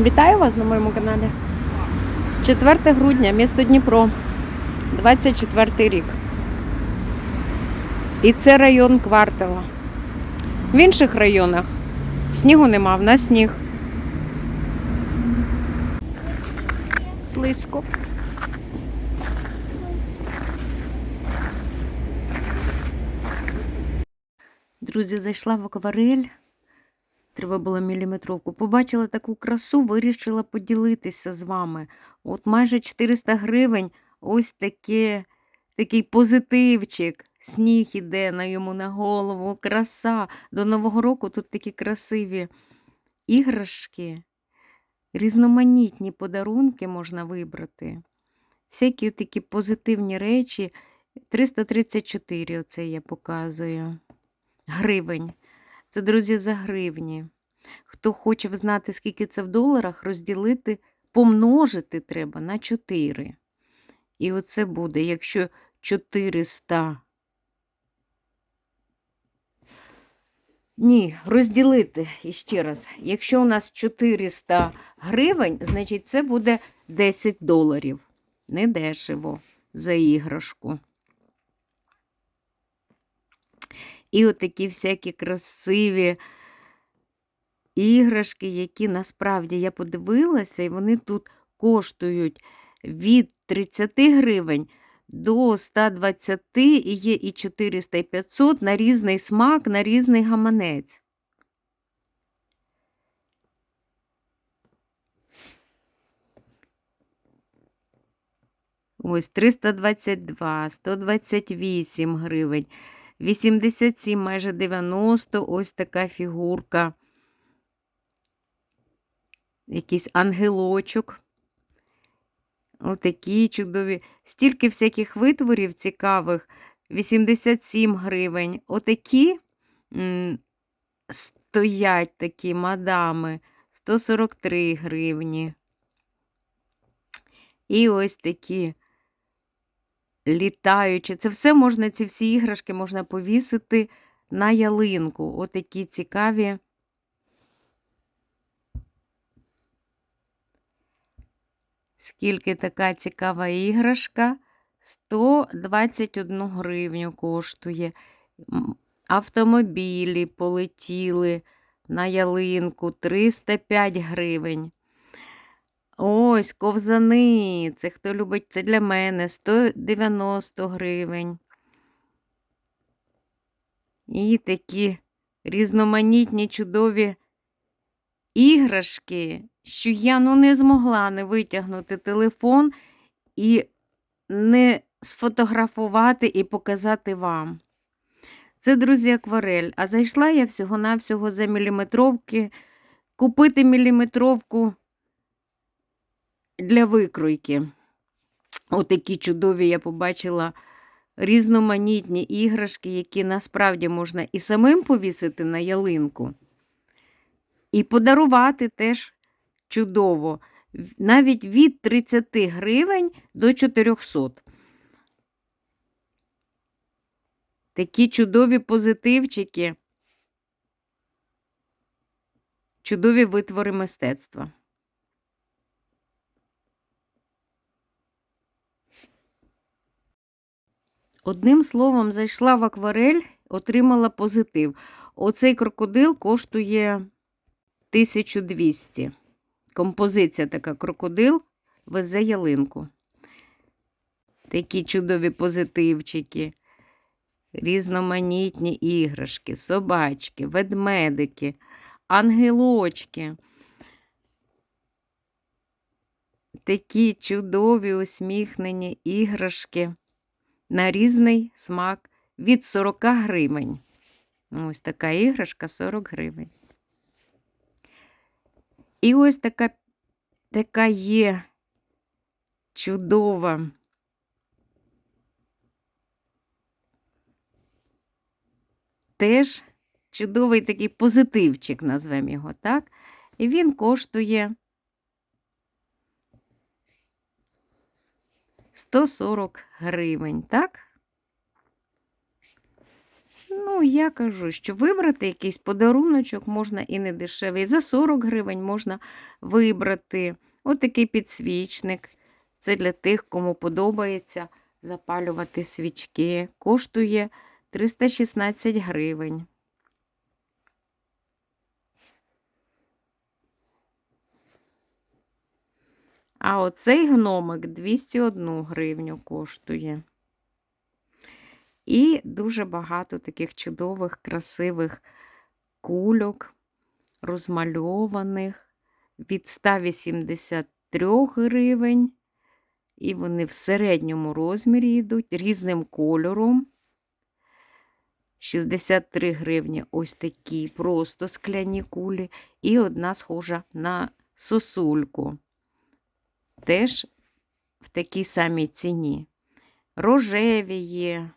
Вітаю вас на моєму каналі. 4 грудня, місто Дніпро, 24 рік. І це район Квартала. В інших районах снігу нема, в нас сніг. Слизько. Друзі, зайшла в акварель. Треба було міліметровку. Побачила таку красу, вирішила поділитися з вами. От майже 400 гривень, ось таке, такий позитивчик. Сніг іде на йому на голову, краса. До Нового року тут такі красиві іграшки, різноманітні подарунки можна вибрати. Всякі такі позитивні речі. 334 оце я показую. Гривень. Це, друзі, за гривні. Хто хоче знати, скільки це в доларах, розділити, помножити треба на 4. І оце буде, якщо 400. Ні, розділити іще раз. Якщо у нас 400 гривень, значить це буде 10 доларів. Недешево за іграшку. І отакі всякі красиві іграшки, які насправді я подивилася, і вони тут коштують від 30 гривень до 120, і є і 400, і 500 на різний смак, на різний гаманець. Ось 322, 128 гривень. 87, майже 90, ось така фігурка. Якийсь ангелочок. Отакі чудові. Стільки всяких витворів цікавих. 87 гривень. Отакі стоять такі мадами. 143 гривні. І ось такі літаючі. Це все можна, ці всі іграшки можна повісити на ялинку. Отакі цікаві. Скільки така цікава іграшка? 121 гривню коштує. Автомобілі полетіли на ялинку 305 гривень. Ось ковзани. Це хто любить це для мене 190 гривень. І такі різноманітні чудові іграшки, що я ну, не змогла не витягнути телефон і не сфотографувати і показати вам. Це, друзі, акварель. А зайшла я всього-навсього за міліметровки. Купити міліметровку для викройки. Отакі чудові я побачила різноманітні іграшки, які насправді можна і самим повісити на ялинку, і подарувати теж чудово. Навіть від 30 гривень до 400. Такі чудові позитивчики, чудові витвори мистецтва. Одним словом, зайшла в акварель, отримала позитив. Оцей крокодил коштує 1200. Композиція така крокодил везе ялинку. Такі чудові позитивчики, різноманітні іграшки, собачки, ведмедики, ангелочки. Такі чудові усміхнені іграшки на різний смак від 40 гривень. Ось така іграшка 40 гривень. І ось така, така є чудова. Теж чудовий такий позитивчик, назвемо його, так? І він коштує 140 гривень, так? Ну, я кажу, що вибрати якийсь подаруночок можна і не дешевий. За 40 гривень можна вибрати отакий підсвічник. Це для тих, кому подобається запалювати свічки. Коштує 316 гривень. А оцей гномик 201 гривню коштує. І дуже багато таких чудових, красивих кульок, розмальованих від 183 гривень. І вони в середньому розмірі йдуть різним кольором. 63 гривні ось такі просто скляні кулі. І одна схожа на сосульку. Теж в такій самій ціні. Рожеві є,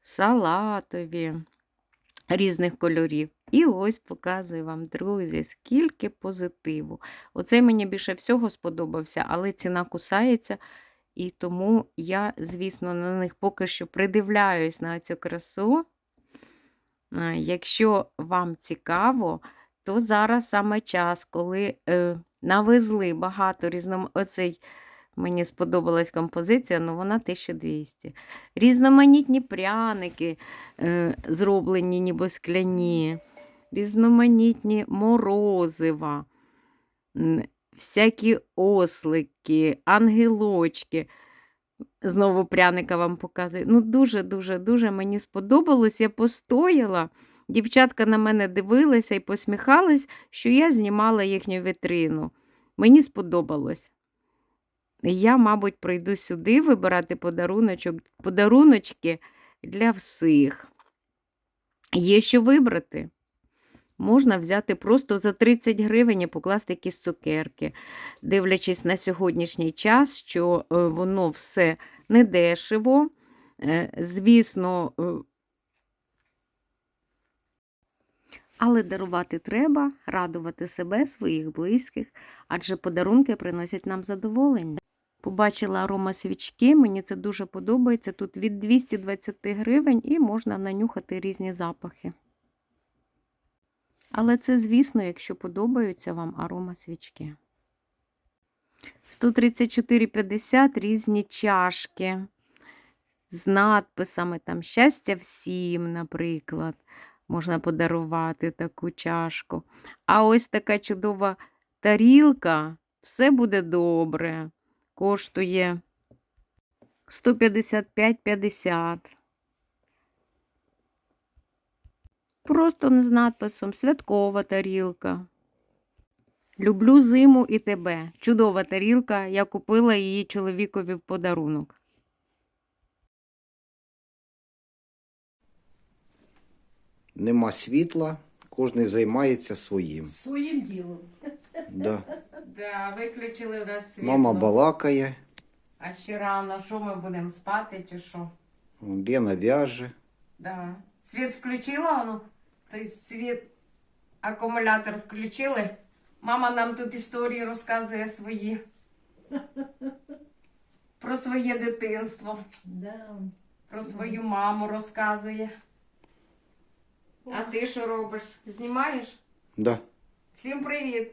салатові різних кольорів. І ось показую вам, друзі, скільки позитиву. Оцей мені більше всього сподобався, але ціна кусається. І тому я, звісно, на них поки що придивляюсь на цю красу. Е, Якщо вам цікаво, то зараз саме час, коли е, навезли багато різном... Оцей мені сподобалась композиція, але вона 1200. Різноманітні пряники е, зроблені ніби скляні, різноманітні морозива, всякі ослики, ангелочки. Знову пряника вам показую. Ну, дуже-дуже дуже мені сподобалось. Я постояла. Дівчатка на мене дивилися і посміхались, що я знімала їхню вітрину. Мені сподобалось. Я, мабуть, прийду сюди вибирати подаруночок, подаруночки для всіх. Є що вибрати. Можна взяти просто за 30 гривень і покласти якісь цукерки, дивлячись на сьогоднішній час, що е, воно все недешево. Е, Звісно, е, але дарувати треба, радувати себе, своїх близьких, адже подарунки приносять нам задоволення. Побачила арома свічки, мені це дуже подобається. Тут від 220 гривень і можна нанюхати різні запахи. Але це, звісно, якщо подобаються вам арома свічки. 134,50 різні чашки з надписами там щастя всім, наприклад. Можна подарувати таку чашку. А ось така чудова тарілка, все буде добре. Коштує 155,50. Просто з надписом святкова тарілка. Люблю зиму і тебе. Чудова тарілка. Я купила її чоловікові в подарунок. Нема світла, кожен займається своїм. Своїм ділом. Да. Да, виключили у нас світло. Мама балакає, А ще рано, що ми будемо спати чи що? Лена в'яже. Да. Світ включила воно? Той світ, акумулятор включили. Мама нам тут історії розказує свої. Про своє дитинство, Да. про свою маму розказує. А ти що робиш? Знімаєш? Да. Всім привіт!